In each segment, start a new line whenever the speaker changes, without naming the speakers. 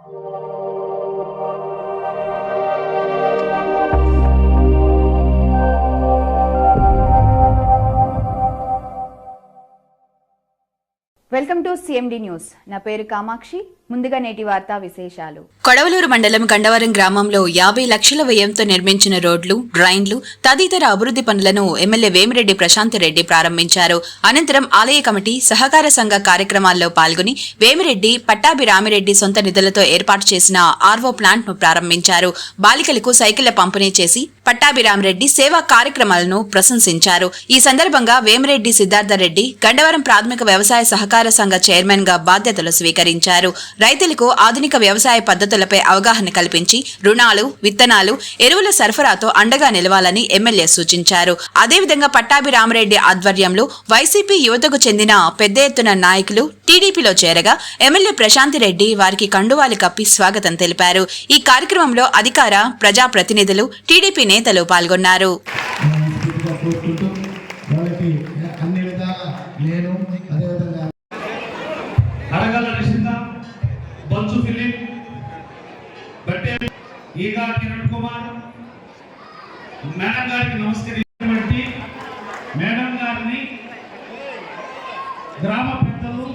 Về welcome to CMD news నా పేరు కామాక్షి. ముందుగా నేటి వార్తా విశేషాలు.
కొడవలూరు మండలం గండవరం గ్రామంలో యాభై లక్షల వ్యయంతో నిర్మించిన రోడ్లు డ్రైన్లు తదితర అభివృద్ధి పనులను ఎమ్మెల్యే వేమిరెడ్డి ప్రశాంత్ రెడ్డి ప్రారంభించారు. అనంతరం ఆలయ కమిటీ సహకార సంఘ కార్యక్రమాల్లో పాల్గొని వేమిరెడ్డి పట్టాభి రామిరెడ్డి సొంత నిధులతో ఏర్పాటు చేసిన ఆర్వో ప్లాంట్ను ప్రారంభించారు. బాలికలకు సైకిళ్ళ పంపిణీ చేసి పట్టాభి రామిరెడ్డి సేవా కార్యక్రమాలను ప్రశంసించారు. ఈ సందర్భంగా వేమిరెడ్డి సిద్ధార్థ రెడ్డి గండవరం ప్రాథమిక వ్యవసాయ సహకార సంఘ చైర్మన్గా బాధ్యతలు స్వీకరించారు. రైతులకు ఆధునిక వ్యవసాయ పద్ధతులపై అవగాహన కల్పించి రుణాలు విత్తనాలు ఎరువుల సరఫరాతో అండగా నిలవాలని ఎమ్మెల్యే సూచించారు. అదేవిధంగా పట్టాభి రామరెడ్డి ఆధ్వర్యంలో వైసీపీ యువతకు చెందిన పెద్ద ఎత్తున నాయకులు టీడీపీలో చేరగా ఎమ్మెల్యే ప్రశాంతి రెడ్డి వారికి కండువాలు కప్పి స్వాగతం తెలిపారు. ఈ కార్యక్రమంలో అధికార ప్రజాప్రతినిధులు టీడీపీ నేతలు పాల్గొన్నారు.
ఫిలిప్ బట్టే ఈగా కిరణ్ కుమార్. మేడం గారికి నమస్కరించినటువంటి మేడం గారిని గ్రామ పెద్దలు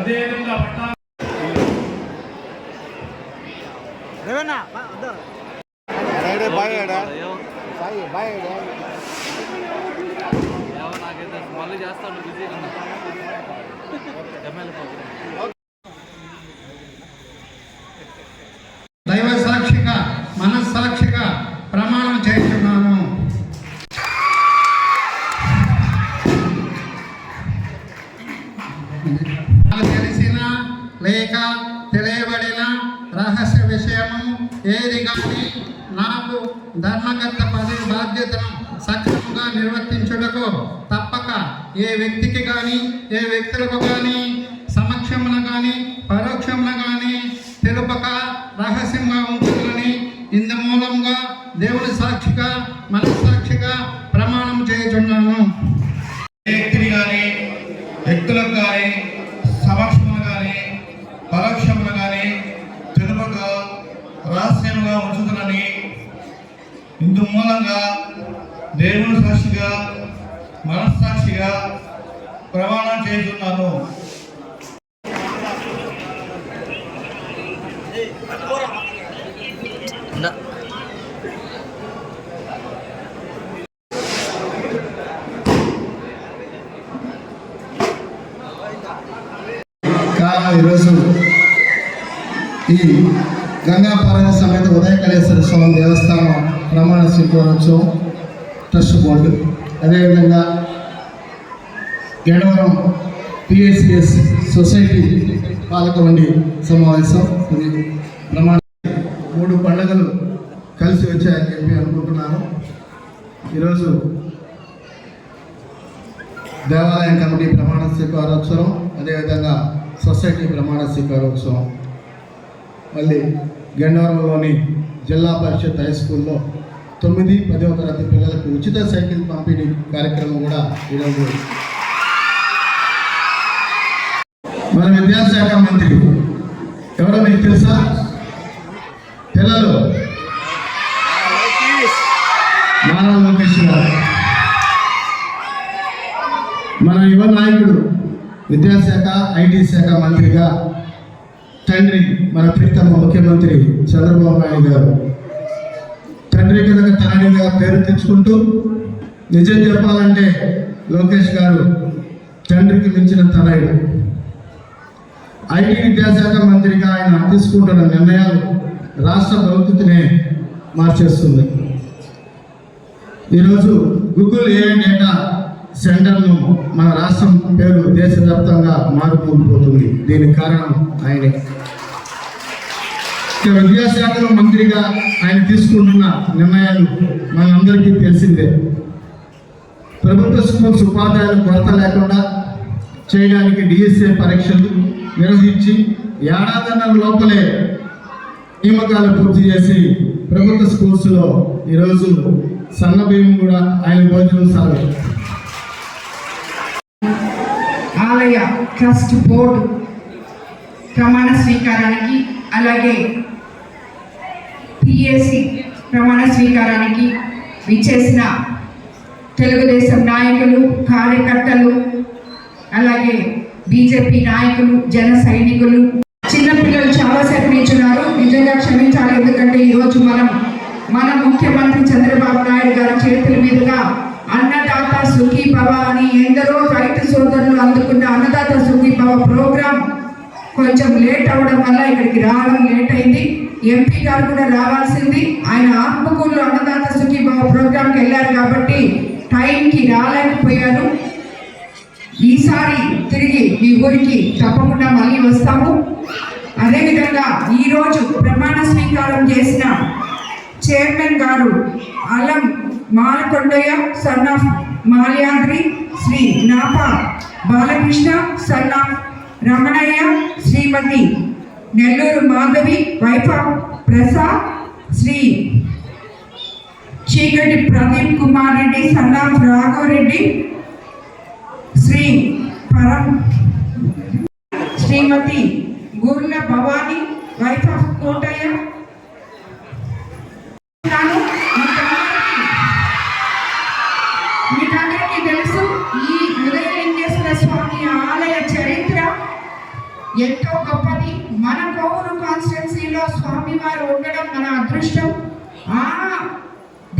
అదేవిధంగా పట్టా
మళ్ళీ చేస్తాను బిజీగా ఉన్నా. ఎమ్మెల్యే
తెలిసిన లేక తెలియబడిన రహస్య విషయము ఏది కానీ నాకు ధర్మగత పది బాధ్యతను సక్రమంగా నిర్వర్తించుటకు తప్పక ఏ వ్యక్తికి కానీ ఏ వ్యక్తులకు కానీ సమక్షమున కానీ ఇందు మూలంగా దేవుని సాక్షిగా మనస్సాక్షిగా ప్రమాణం చేస్తున్నాను ఈరోజు ఈ గంగాపారాయణ సమేత ఉదయకళేశ్వర స్వామి దేవస్థానం ప్రమాణ స్వీకారోత్సవం ట్రస్ట్ బోర్డు అదేవిధంగా గెడవరం పిఎస్సిఎస్ సొసైటీ పాలకమండి సమావేశం. ఇది ప్రమాణ మూడు పండుగలు కలిసి వచ్చాయని చెప్పి అనుకుంటున్నాను. ఈరోజు దేవాలయం కమిటీ ప్రమాణ స్వీకారోత్సవం అదేవిధంగా సొసైటీ ప్రమాణ స్వీకారోత్సవం. మళ్ళీ గన్నవరంలోని జిల్లా పరిషత్ హై స్కూల్లో తొమ్మిది పదవ తరగతి పిల్లలకు ఉచిత సైకిల్ పంపిణీ కార్యక్రమం కూడా ఈరోజు. మన విద్యాశాఖ మంత్రి ఎవరో మీకు తెలుసా? పిల్లలు నారా లోకేష్ గారు. మన యువ నాయకుడు విద్యాశాఖ ఐటీ శాఖ మంత్రిగా తండ్రి మన ప్రీతమ ముఖ్యమంత్రి చంద్రబాబు నాయుడు గారు. తండ్రి కనుక పేరు తెచ్చుకుంటూ నిజం చెప్పాలంటే లోకేష్ గారు తండ్రికి మించిన తనయుడు. ఐటీ విద్యాశాఖ మంత్రిగా ఆయన తీసుకుంటున్న నిర్ణయాలు రాష్ట్ర భవిష్యత్తునే మార్చేస్తుంది. ఈరోజు గూగుల్ ఏఐ డేటా సెంటర్ను మన రాష్ట్రం పేరు దేశవ్యాప్తంగా మారుమూలిపోతుంది దీనికి కారణం ఆయనే. విద్యాశాఖలో మంత్రిగా ఆయన తీసుకుంటున్న నిర్ణయాలు మనందరికీ తెలిసిందే. ప్రభుత్వ స్కూల్స్ ఉపాధ్యాయులు కొరత లేకుండా చేయడానికి డిఎస్ఏ పరీక్షలు నిర్వహించి ఏడాదిన్నర లోపలే నియామకాలు పూర్తి చేసి ప్రభుత్వ స్కూల్స్లో ఈరోజు సన్న కూడా ఆయన భోజనం సాగు.
ఆలయ ట్రస్ట్ బోర్డు ప్రమాణ స్వీకారానికి అలాగే పిఎస్సి ప్రమాణ స్వీకారానికి విచ్చేసిన తెలుగుదేశం నాయకులు కార్యకర్తలు అలాగే బీజేపీ నాయకులు జన సైనికులు. చిన్నపిల్లలు చాలాసేపు నిల్చున్నారు. నిజంగా క్షమించాలి ఎందుకంటే ఈరోజు మనం మన ముఖ్యమంత్రి చంద్రబాబు నాయుడు గారి చేతుల మీదుగా అన్నదాత సుఖీ భవ అని ఎందరో రైతు సోదరులు అందుకున్న అన్నదాత సుఖీ భవ ప్రోగ్రాం కొంచెం లేట్ అవ్వడం వల్ల ఇక్కడికి రావడం లేట్ అయింది. ఎంపీ గారు కూడా రావాల్సింది. ఆయన ఆత్మకూరులో అన్నదాత సుఖీ ప్రోగ్రాంకి వెళ్ళారు కాబట్టి టైంకి రాలేకపోయారు ఈసారి తిరిగి మీ ఊరికి తప్పకుండా మళ్ళీ వస్తాము. అదేవిధంగా ఈరోజు ప్రమాణ స్వీకారం చేసిన చైర్మన్ గారు Alam Malakondaiah son of Malyadri Shri Napa Balakrishna son of Ramanaiah Shrimati Nellore Madhavi wife Prasad Shri Cheekati Pradeep Kumar Reddy సన్నా రాఘవరెడ్డి శ్రీ పరం శ్రీమతి గుర్ల భవానీ ఎంతో గొప్పది. మన కోవూరు కాన్స్టిట్యున్సీలో స్వామివారు ఉండడం మన అదృష్టం. ఆ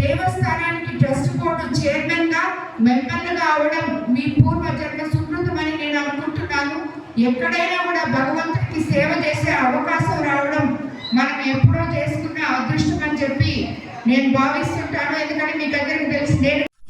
దేవస్థానానికి ట్రస్ట్ బోర్డు చైర్మన్గా మెంబర్లుగా అవడం మీ పూర్వ జన్మ సుకృతమని నేను అనుకుంటున్నాను. ఎక్కడైనా కూడా భగవంతుడికి సేవ చేసే అవకాశం రావడం మనం ఎప్పుడో చేసుకున్న అదృష్టం అని చెప్పి నేను భావిస్తుంటాను. ఎందుకంటే మీ దగ్గరికి తెలిసి నేను